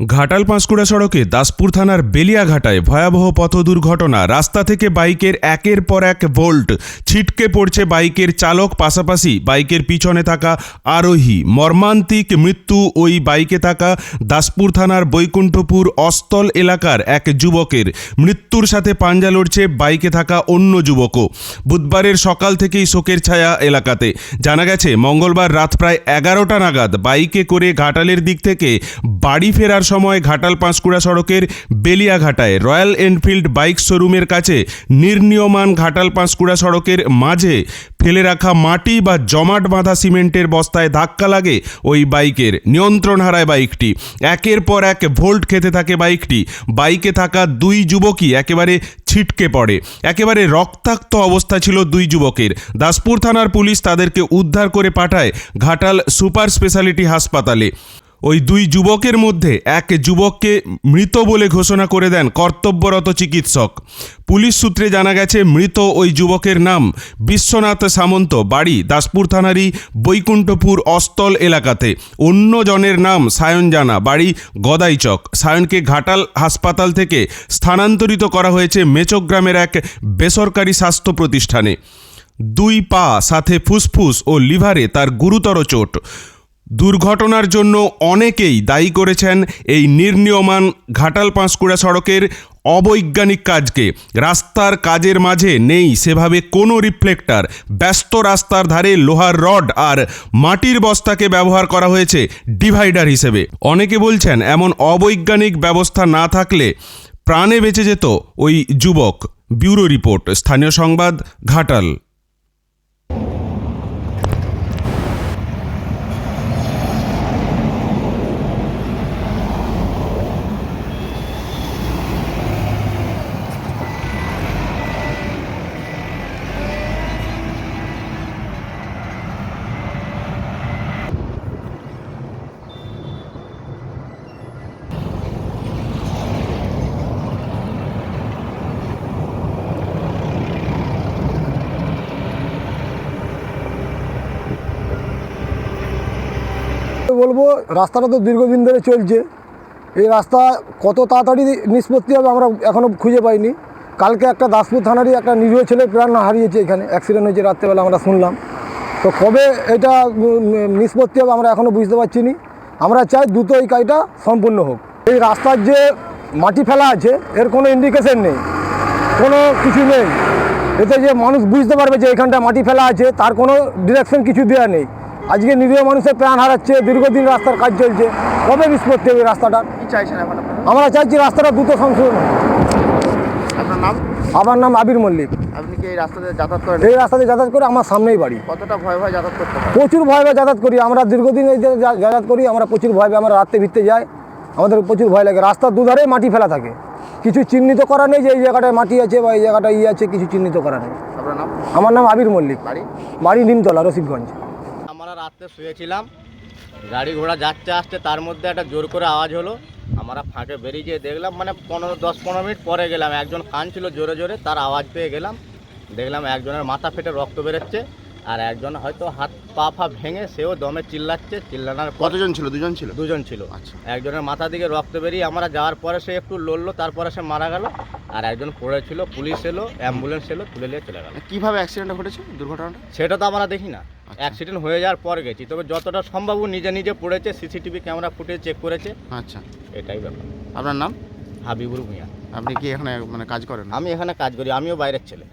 ঘাটাল পাঁশকুড়া সড়কে দাসপুর থানার বেলিয়াঘাটায় ভয়াবহ পথ দুর্ঘটনা। রাস্তা থেকে বাইকের একের পর এক ভোল্ট ছিটকে পড়ছে বাইকের চালক, পাশাপাশি বাইকের পিছনে থাকা আরোহী। মর্মান্তিক মৃত্যু ওই বাইকে থাকা দাসপুর থানার বৈকুণ্ঠপুর অস্তল এলাকার এক যুবকের। মৃত্যুর সাথে পাঞ্জা লড়ছে বাইকে থাকা অন্য যুবকও। বুধবারের সকাল থেকেই শোকের ছায়া এলাকাতে। জানা গেছে, মঙ্গলবার রাত প্রায় এগারোটা নাগাদ বাইকে করে ঘাটালের দিক থেকে বাড়ি ফেরার সময় ঘাটাল পাঁশকুড়া সড়কের বেলিয়াঘাটায় রয়্যাল এনফিল্ড বাইক শোরুমের কাছে নির্নীয়মান ঘাটাল পাঁশকুড়া সড়কের মাঝে ফেলে রাখা মাটি বা জমাট বাঁধা সিমেন্টের বস্তায় ধাক্কা লাগে ওই বাইকের নিয়ন্ত্রণ হারায় বাইকটি। একের পর এক ভোল্ট খেতে থাকে বাইকটি। বাইকে থাকা দুই যুবকই একেবারে ছিটকে পড়ে। একেবারে রক্তাক্ত অবস্থা ছিল দুই যুবকের। দাসপুর থানার পুলিশ তাদেরকে উদ্ধার করে পাঠায় ঘাটাল সুপার স্পেশালিটি হাসপাতালে। ওই দুই যুবকের মধ্যে এক যুবককে মৃত বলে ঘোষণা করে দেন কর্তব্যরত চিকিৎসক। পুলিশ সূত্রে জানা গেছে, মৃত ওই যুবকের নাম বিশ্বনাথ সামন্ত, বাড়ি দাসপুর থানারই বৈকুণ্ঠপুর অস্তল এলাকাতে। অন্য জনের নাম সায়ন জানা, বাড়ি গদাইচক। সায়নকে ঘাটাল হাসপাতাল থেকে স্থানান্তরিত করা হয়েছে মেচগ্রামের এক বেসরকারি স্বাস্থ্য প্রতিষ্ঠানে। দুই পা, সাথে ফুসফুস ও লিভারে তার গুরুতর চোট। দুর্ঘটনার জন্য অনেকেই দায়ী করেছেন এই নির্নীয়মান ঘাটাল পাঁশকুড়া সড়কের অবৈজ্ঞানিক কাজকে। রাস্তার কাজের মাঝে নেই সেভাবে কোনো রিফ্লেক্টর। ব্যস্ত রাস্তার ধারে লোহার রড আর মাটির বস্তাকে ব্যবহার করা হয়েছে ডিভাইডার হিসেবে। অনেকে বলছেন এমন অবৈজ্ঞানিক ব্যবস্থা না থাকলে প্রাণে বেঁচে যেত ওই যুবক। ব্যুরো রিপোর্ট, স্থানীয় সংবাদ, ঘাটাল। বলব, রাস্তাটা তো দীর্ঘদিন ধরে চলছে। এই রাস্তা কত তাড়াতাড়ি নিষ্পত্তি হবে আমরা এখনও খুঁজে পাইনি। কালকে একটা দাসপুর থানারই একটা নিরীহ ছেলে প্রাণ হারিয়েছে এখানে। অ্যাক্সিডেন্ট হয়েছে রাত্রেবেলা আমরা শুনলাম। তো কবে এটা নিষ্পত্তি হবে আমরা এখনও বুঝতে পারছি না। আমরা চাই দ্রুত এই কাজটা সম্পূর্ণ হোক। এই রাস্তার যে মাটি ফেলা আছে, এর কোনো ইন্ডিকেশন নেই। কোনো কিছু নেই। এতে যে মানুষ বুঝতে পারবে যে এখানটা মাটি ফেলা আছে, তার কোনো ডিরেকশন কিছু দেওয়া নেই। আজকে নিরীহ মানুষের প্রাণ হারাচ্ছে দীর্ঘদিন রাস্তার কাজ চলছে। কবে নিষ্পত্তি হবে রাস্তাটা? আমরা চাইছি রাস্তাটা দ্রুত সংশোধন আপনার নাম? আমার নাম আবির মল্লিক। আপনি কি এই রাস্তাতে যাতায়াত করেন? এই রাস্তাতে যাতায়াত করে আমার সামনেই বাড়ি। কতটা ভয় ভয় যাতায়াত করতে প্রচুর ভয় ভয় যাতায়াত করি। আমরা দীর্ঘদিন এই যাতায়াত করি আমরা প্রচুর ভয় আমরা রাত্রে ভিতরে যাই। আমাদের প্রচুর ভয় লাগে। রাস্তার দুধারেই মাটি ফেলা থাকে। কিছু চিহ্নিত করা নেই যে এই জায়গাটায় মাটি আছে বা এই জায়গাটায় ইয়ে আছে কিছু চিহ্নিত করা নেই। আমার নাম আবির মল্লিক। বাড়ি? বাড়ি নিমতলা রসিদগঞ্জ আমরা রাত্রে শুয়েছিলাম। গাড়ি ঘোড়া যাচ্ছে আসছে তার মধ্যে একটা জোর করে আওয়াজ হলো। আমরা ফাঁকে বেরিয়ে গিয়ে দেখলাম মানে পনেরো দশ পনেরো মিনিট পরে গেলাম। একজন কানছিল জোরে জোরে তার আওয়াজ পেয়ে গেলাম। দেখলাম একজনের মাথা ফেটে রক্ত বেরোচ্ছে আর একজন হয়তো হাত পা ফা ভেঙে সেও দমে চিল্লাচ্ছে। চিল্লানোর কতজন ছিল? দুজন ছিল? দুজন ছিল। আচ্ছা। একজনের মাথা দিকে রক্ত বেরিয়ে আমরা যাওয়ার পরে সে একটু লড়লো তারপরে সে মারা গেল। আর একজন পড়েছিল পুলিশ এলো অ্যাম্বুলেন্স এলো তুলে নিয়ে চলে গেল। কীভাবে অ্যাক্সিডেন্টটা ঘটেছে দুর্ঘটনাটা? সেটা তো আমরা দেখি না। অ্যাক্সিডেন্ট হয়ে যাওয়ার পর গেছি তবে যতটা সম্ভব নিজে নিজে পড়েছে সিসিটিভি ক্যামেরা ফুটেজ চেক করেছে। আচ্ছা। এটাই ব্যাপার। আপনার নাম? হাবিবুর ভূঁইয়া। আপনি কি এখানে মানে কাজ করেন? আমি এখানে কাজ করি আমিও বাইরের ছেলে।